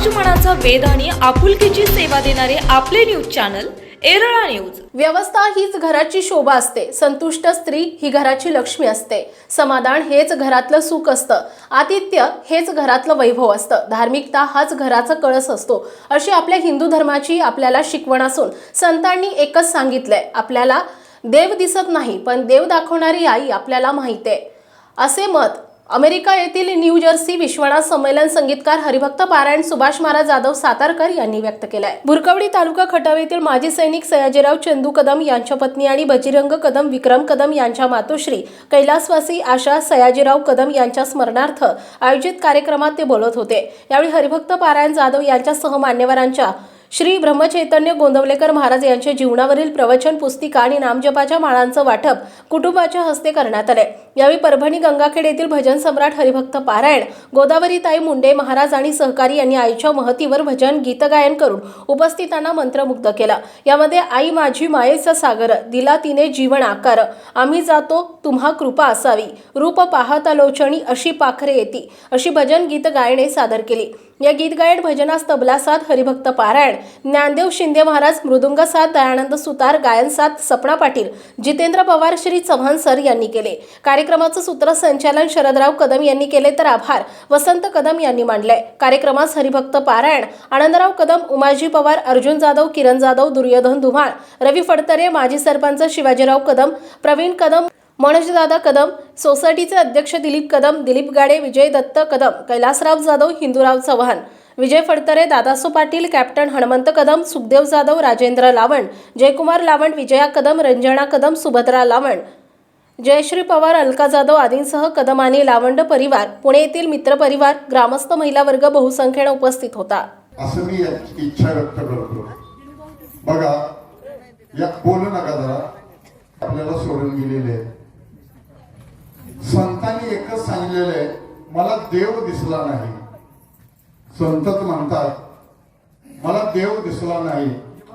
समाजमनाचा वेद आणि आपुलकीची सेवा देणारे आपले न्यूज चॅनल एरळा न्यूज व्यवस्था हीच घराची शोभा असते. संतुष्ट स्त्री ही घराची लक्ष्मी असते. समाधान हेच घरातलं सुख असतं. आतिथ्य हेच घरातलं वैभव असतं. धार्मिकता हाच घराचा कळस असतो. अशी आपल्या हिंदू धर्माची आपल्याला शिकवण असून संतांनी एकच सांगितलंय. आपल्याला देव दिसत नाही पण देव दाखवणारी आई आपल्याला माहिती आहे. असे मत अमेरिका येथील न्यू जर्सी विश्वनाथ संमेलन संगीतकार हरिभक्त पारायण सुभाष महाराज जाधव सातारकर यांनी व्यक्त केलाय. भुरकवडी तालुका खटाव येथील माजी सैनिक सयाजीराव चंदू कदम यांच्या पत्नी आणि बजीरंग कदम विक्रम कदम यांच्या मातोश्री कैलासवासी आशा सयाजीराव कदम यांच्या स्मरणार्थ आयोजित कार्यक्रमात ते बोलत होते. यावेळी हरिभक्त पारायण जाधव यांच्यासह मान्यवरांच्या श्री ब्रह्मचैतन्य गोंदवलेकर महाराज यांच्या जीवनावरील प्रवचन पुस्तिका आणि नामजपाच्या माळांचं वाटप कुटुंबाच्या हस्ते करण्यात आले. यावेळी परभणी गंगाखेड येथील भजन सम्राट हरिभक्त पारायण गोदावरीताई मुंडे महाराज आणि सहकारी यांनी आईच्या महतीवर भजन गीतगायन करून उपस्थितांना मंत्रमुग्ध केला. यामध्ये आई माझी मायेचा सागर दिला तिने जीवन आकार आम्ही जातो तुम्हा कृपा असावी रूप पाहता लोचणी अशी पाखरे येती अशी भजन गीत गायने सादर केली. या गीत गायन भजनास तबला साथ हरिभक्त पारायण ज्ञानदेव शिंदे महाराज मृदुंग साथ दयानंद सुतार गायन साथ सपना पाटील जितेंद्र पवार श्री चव्हाण सर यांनी केले. कार्यक्रमाचं सूत्रसंचालन शरदराव कदम यांनी केले तर आभार. वसंत कदम यांनी मांडले कार्यक्रमास हरिभक्त पारायण आनंदराव कदम उमाजी पवार अर्जुन जाधव किरण जाधव दुर्योधन धुमाळ रवी फडतरे माजी सरपंच शिवाजीराव कदम प्रवीण कदम मनोजदादा कदम सोसायटीचे अध्यक्ष दिलीप कदम दिलीप गाडे विजय दत्त कदम कैलासराव जाधव हिंदूराव चव्हाण विजय फडतरे दादासो पाटील कॅप्टन हनुमंत कदम सुखदेव जाधव राजेंद्र लावण जयकुमार लावण विजया कदम रंजना कदम सुभद्रा लावण जयश्री पवार अलका जाधव आदींसह कदम आणि लावंड परिवार पुणे येथील मित्र परिवार ग्रामस्थ महिला वर्ग बहुसंख्येने उपस्थित होता. असं मी इच्छा व्यक्त करतो. बघा या बोलू नका जरा आपल्याला सोडून गेलेले आहे. संतांनी एकच सांगितलेलं आहे मला देव दिसला नाही. संतच म्हणतात मला देव दिसला नाही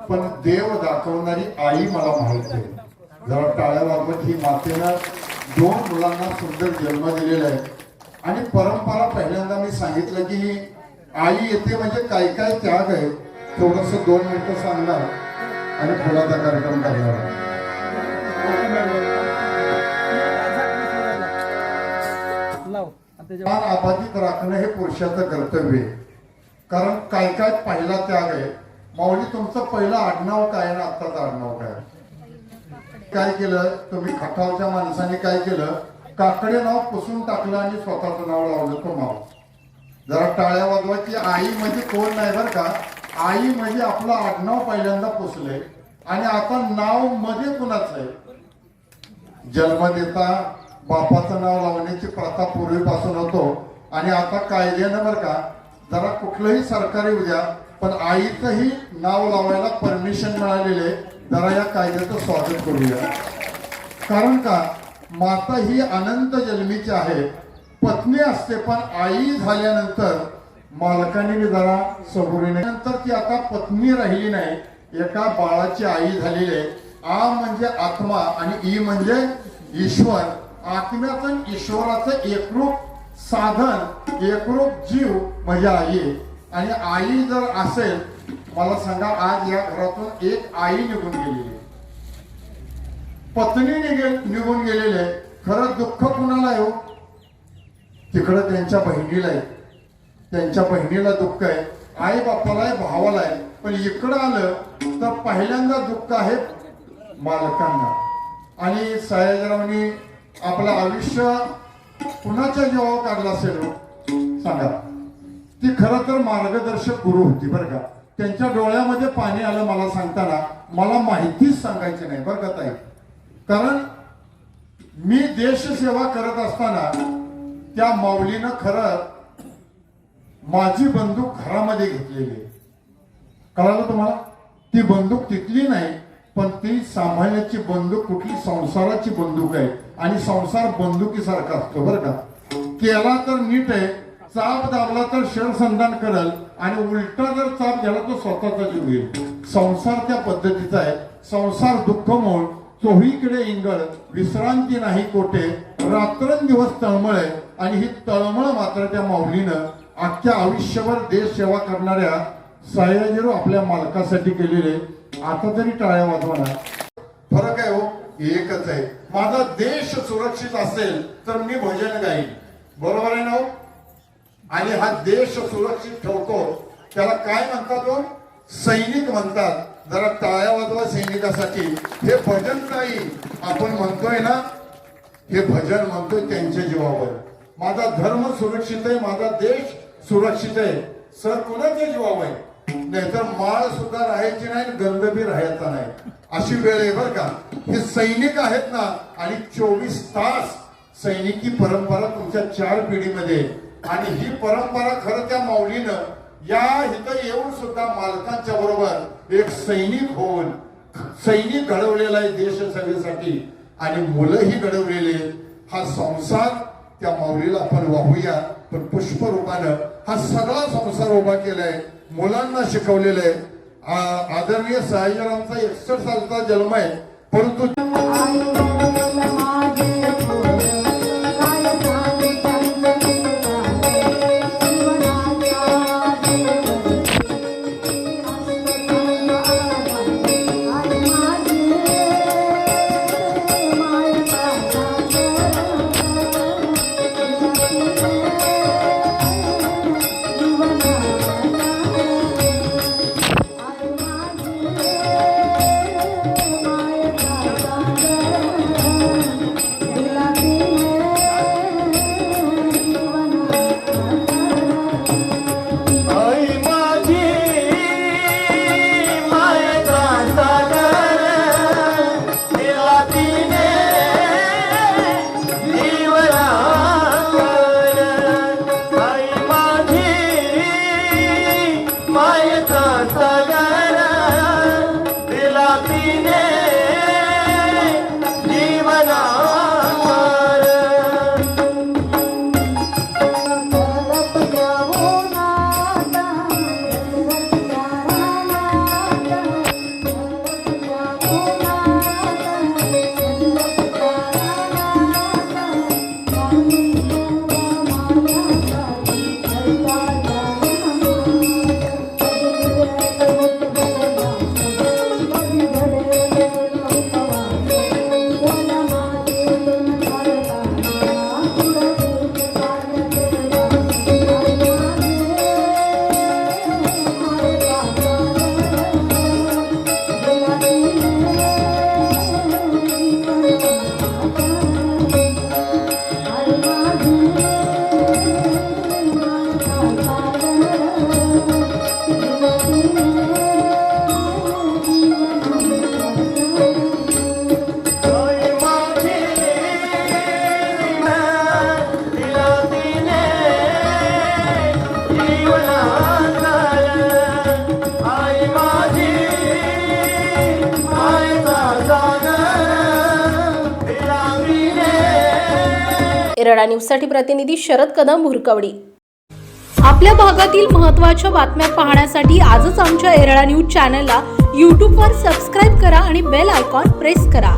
पण देव दाखवणारी आई मला माहिती आहे. जरा टाळ्या वाजवत ही मातेनं दोन मुलांना सुंदर जन्म दिलेला आहे. आणि परंपरा पहिल्यांदा मी सांगितलं की ही आई येते म्हणजे काय काय त्याग आहे थोडस दोन मिनिटं सांगणार आणि फुलाचा कार्यक्रम करणार लाव मान राखणं हे पुरुषाचं कर्तव्य आहे. कारण काय काय पहिला त्याग आहे? माऊली तुमचं पहिलं आडनाव काय ना आत्ताचं आडनाव काय? काय केलं? तुम्ही खटावच्या माणसाने काय केलं? काकडे नाव पुसून टाकलं आणि स्वतःचं नाव लावलं तो माव जरा टाळ्या वाजवायची आई म्हणजे कोण नाही बरं का? आई म्हणजे आपलं आडनाव पहिल्यांदा पुसलंय आणि आता नावमध्ये कुणाचं आहे? जन्म देता बापाचं नाव लावण्याची प्रथा पूर्वीपासून होतो. आणि आता कायद्यानं बरं का जरा कुठलंही सरकारी उद्या पण आईचंही नाव लावायला परमिशन मिळालेले जरा या कायद्याचं स्वागत करूया. कारण का माता ही अनंत जन्मीची आहे. पत्नी असते पण आई झाल्यानंतर मालकाने बी जरा सबुरीने नंतर ती आता पत्नी राहिली नाही. एका बाळाची आई झालेली आहे. आ म्हणजे आत्मा आणि ई म्हणजे ईश्वर. आत्म्याचं ईश्वराचं एकरूप साधन एकरूप जीव म्हणजे आई. आणि आई जर असेल मला सांगा आज या घरातून एक आई निघून गेलेली. आहे. पत्नी निघे निघून गेलेले. खरं दुःख कुणाला आहे हो? तिकडं त्यांच्या बहिणीला आहे. त्यांच्या बहिणीला दुःख आहे. आई बापाला आहे भावाला आहे. पण इकडं आलं तर पहिल्यांदा दुःख आहे मालकांना. आणि सयाजीरावनी आपलं आयुष्य कुणाच्या जीवावर काढलं असेल हो? सांगा. ती खरं तर मार्गदर्शक गुरु होती बरं का. त्यांच्या डोळ्यामध्ये पाणी आलं मला सांगताना. मला माहितीच सांगायची नाही बरं का ताई. कारण मी देशसेवा करत असताना त्या माऊलीनं खरं माझी बंदूक घरामध्ये घेतलेली आहे. कळालं तुम्हाला? ती बंदूक तिथली नाही पण ती सांभाळण्याची बंदूक कुठली? संसाराची बंदूक आहे. आणि संसार बंदुकीसारखा असतो बरं का? केला तर नीट आहे चाप दाबला तर शर संधान करल आणि उलटा जर चाप झाला तर स्वतःचा जीव येईल संसार त्या पद्धतीचा आहे. संसार दुःखमोळ चोहीकडे इंगळ विश्रांती नाही कोठे रात्रंदिवस तळमळ आहे आणि ही तळमळ मात्र त्या माऊलीनं अख्ख्या आयुष्यभर देश सेवा करणाऱ्या सयाजीराव आपल्या मालकासाठी केलेले आता तरी टाळ्या वाजवा ना. फरक आहे हो एकच आहे. माझा देश सुरक्षित असेल तर मी भजन गाईन. बरोबर आहे ना हो? आणि हा देश सुरक्षित ठेवतो त्याला काय म्हणतात हो? सैनिक म्हणतात. जरा टाळ्या वाजवा सैनिकासाठी. हे भजन नाही. आपण म्हणतोय ना हे भजन म्हणतोय त्यांच्या जीवावर. माझा धर्म सुरक्षित आहे माझा देश सुरक्षित आहे. सर कुणाच्या जीवावर आहे? नाहीतर माळ सुद्धा राहायची नाही गंदबी राहायचा नाही. अशी वेळ आहे बरं का. हे सैनिक आहेत ना आणि चोवीस तास सैनिकी परंपरा तुमच्या चार पिढीमध्ये. आणि ही परंपरा खरं त्या माऊलीनं या इथं येऊन सुद्धा मालकांच्या बरोबर एक सैनिक होऊन सैनिक घडवलेला आहे देश सेवेसाठी आणि मुलंही घडवलेले आहेत. हा संसार त्या माऊलीला आपण वाहूया. पण पुष्प रूपानं हा सगळा संसार उभा केलाय मुलांना शिकवलेलं आहे. आदरणीय सहाय्यरामचा एकसठ सालचा जन्म आहे. परंतु मायेचा एरळा न्यूजसाठी प्रतिनिधी शरद कदम भुरकवडी. आपल्या भागातील महत्त्वाच्या बातम्या पाहण्यासाठी आजच आमच्या एरळा न्यूज चॅनलला यूट्यूबवर सबस्क्राईब करा आणि बेल आयकॉन प्रेस करा.